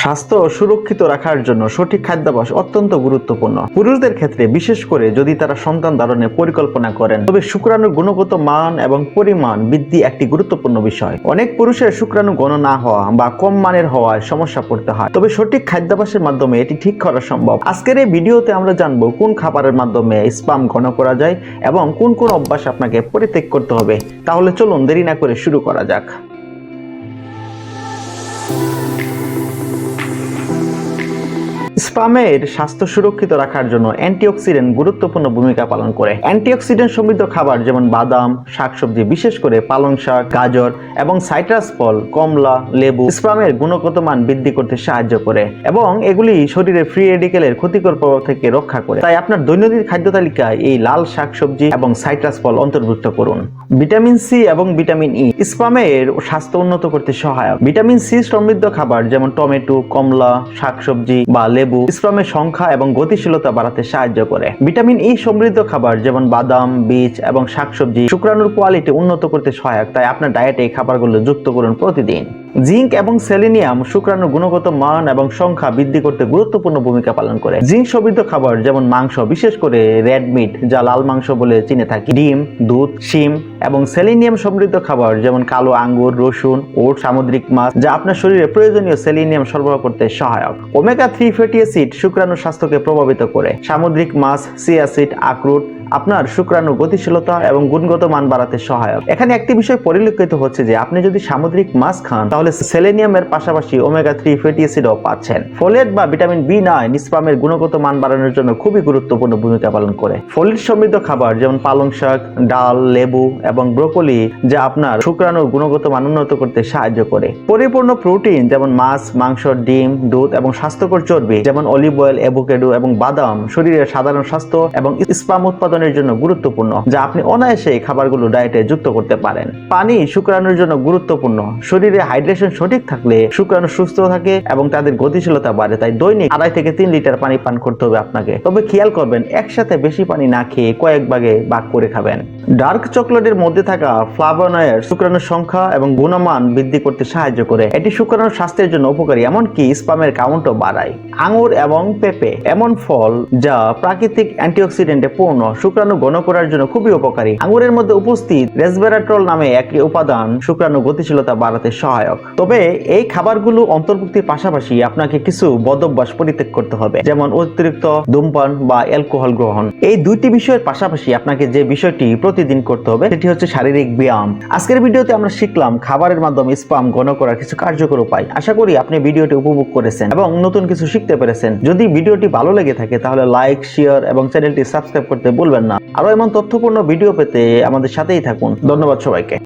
স্বাস্থ্য সুরক্ষিত রাখার জন্য সঠিক খাদ্যাভ্যাস অত্যন্ত গুরুত্বপূর্ণ। পুরুষদের ক্ষেত্রে, বিশেষ করে যদি তারা সন্তান ধারণের পরিকল্পনা করেন, তবে শুক্রাণুর গুণগত মান এবং পরিমাণ বৃদ্ধি একটি গুরুত্বপূর্ণ বিষয়। অনেক পুরুষের শুক্রাণু ঘন না হওয়া বা কম মানের হওয়ায় সমস্যা পড়তে হয়। তবে সঠিক খাদ্যাভ্যাসের মাধ্যমে এটি ঠিক করা সম্ভব। আজকের এই ভিডিওতে আমরা জানব কোন খাবারের মাধ্যমে স্পাম ঘন করা যায় এবং কোন কোন অভ্যাস আপনাকে পরিত্যাগ করতে হবে। তাহলে চলুন দেরি না করে শুরু করা যাক। স্পামের স্বাস্থ্য সুরক্ষিত রাখার জন্য অ্যান্টিঅক্সিডেন্ট গুরুত্বপূর্ণ ভূমিকা পালন করে। অ্যান্টিঅক্সিডেন্ট সমৃদ্ধ খাবার যেমন বাদাম, শাকসবজি, বিশেষ করে পালং শাক, গাজর এবং সাইট্রাস ফল, কমলা, লেবু স্পামের গুণগত মান বৃদ্ধি করতে সাহায্য করে এবং এগুলি শরীরে ফ্রি রেডিকেলের ক্ষতিকর প্রভাব থেকে রক্ষা করে। তাই আপনার দৈনন্দিন খাদ্য তালিকায় এই লাল শাকসবজি এবং সাইট্রাস ফল অন্তর্ভুক্ত করুন। ভিটামিন সি এবং ভিটামিন ই স্পামের স্বাস্থ্য উন্নত করতে সহায়ক। ভিটামিন সি সমৃদ্ধ খাবার যেমন টমেটো, কমলা, শাকসবজি বা লেবু স্পামের সংখ্যা এবং গতিশীলতা বাড়াতে সাহায্য করে। ভিটামিন ই সমৃদ্ধ খাবার যেমন বাদাম, বীজ এবং শাকসবজি শুক্রাণুর কোয়ালিটি উন্নত করতে সহায়ক, তাই আপনার ডায়েটে এই খাবারগুলো যুক্ত করুন প্রতিদিন। জিঙ্ক এবং সেলেনিয়াম শুক্রাণুর গুণগত মান এবং সংখ্যা বৃদ্ধি করতে গুরুত্বপূর্ণ ভূমিকা পালন করে। জিঙ্ক সমৃদ্ধ খাবার যেমন মাংস, বিশেষ করে রেড মিট যা লাল মাংস বলে চিনে থাকি, ডিম, দুধ, শিম এবং সেলিনিয়াম সমৃদ্ধ খাবার যেমন কালো আঙ্গুর, রসুন ওট সামুদ্রিক মাছ যা আপনার শরীরে প্রয়োজনীয় সেলিনিয়াম সরবরাহ করতে সহায়ক। ওমেগা থ্রি ফ্যাটি অ্যাসিড শুক্রাণু স্বাস্থ্যকে প্রভাবিত করে। সামুদ্রিক মাছ সি অ্যাসিড আখরোট আপনার শুক্রাণু গতিশীলতা এবং গুণগত মান বাড়াতে সহায়ক। এখানে একটি বিষয় পরিলক্ষিত হচ্ছে যে, আপনি যদি সামুদ্রিক মাছ খান, তাহলে সেলেনিয়ামের পাশাপাশি ওমেগা থ্রি ফ্যাটি অ্যাসিডও পাচ্ছেন। ফোলেট বা ভিটামিন বি নয় নিসপামের গুণগত মান বাড়ানোর জন্য খুবই গুরুত্বপূর্ণ ভূমিকা পালন করে। ফোলেট সমৃদ্ধ খাবার যেমন পালং শাক, ডাল, লেবু এবং ব্রোকলি, যা আপনার শুক্রাণুর গুণগত মান উন্নত করতে সাহায্য করে। পরিপূর্ণ প্রোটিন যেমন মাছ, মাংস, ডিম, দুধ এবং স্বাস্থ্যকর চর্বি, যেমন অলিভ অয়েল, অ্যাভোকেডো এবং বাদাম, শরীরের সাধারণ স্বাস্থ্য এবং স্পাম উৎপাদনের জন্য গুরুত্বপূর্ণ, যা আপনি অনায়াসে এই খাবারগুলো ডায়েটে যুক্ত করতে পারেন। পানি শুক্রাণুর জন্য গুরুত্বপূর্ণ, শরীরে হাইড্রেশন সঠিক থাকলে শুক্রাণু সুস্থ থাকে এবং তাদের গতিশীলতা বাড়ে, তাই দৈনিক আড়াই থেকে তিন লিটার পানি পান করতে হবে আপনাকে। তবে খেয়াল করবেন, একসাথে বেশি পানি না খেয়ে কয়েক ভাগে ভাগ করে খাবেন। ডার্ক চকলেটের মধ্যে থাকা ফ্লাভোনয়েড শুক্রাণুর সংখ্যা এবং গুণমান বৃদ্ধি করতে সাহায্য করে। এটি শুক্রাণুর স্বাস্থ্যের জন্য উপকারী, এমনকি স্পামের কাউন্টও বাড়ায়। আঙুর এবং পেঁপে এমন ফল যা প্রাকৃতিক অ্যান্টিঅক্সিডেন্টে পূর্ণ, শুক্রাণু ঘন করার জন্য খুবই উপকারী। আঙুরের মধ্যে উপস্থিত রেসভেরাট্রল নামে একটি উপাদান শুক্রাণু গতিশীলতা বাড়াতে সহায়ক। তবে এই খাবারগুলো অন্তর্ভুক্তির পাশাপাশি আপনাকে কিছু বদভ্যাস পরিত্যাগ করতে হবে, যেমন অতিরিক্ত ধূমপান বা অ্যালকোহল গ্রহণ। এই দুইটি বিষয়ের পাশাপাশি আপনাকে যে বিষয়টি প্রতিদিন করতে হবে, সেটি হচ্ছে শারীরিক ব্যায়াম। আজকের ভিডিওতে আমরা শিখলাম খাবারের মাধ্যমে স্পাম ঘন করার কিছু কার্যকর উপায়। আশা করি আপনি ভিডিওটি উপভোগ করেছেন এবং নতুন কিছু শিখতে পেরেছেন। যদি ভিডিওটি ভালো লেগে থাকে, তাহলে লাইক শেয়ার এবং চ্যানেলটি সাবস্ক্রাইব করতে বলবেন না। আরও এমন তথ্যপূর্ণ ভিডিও পেতে আমাদের সাথেই থাকুন। ধন্যবাদ সবাইকে।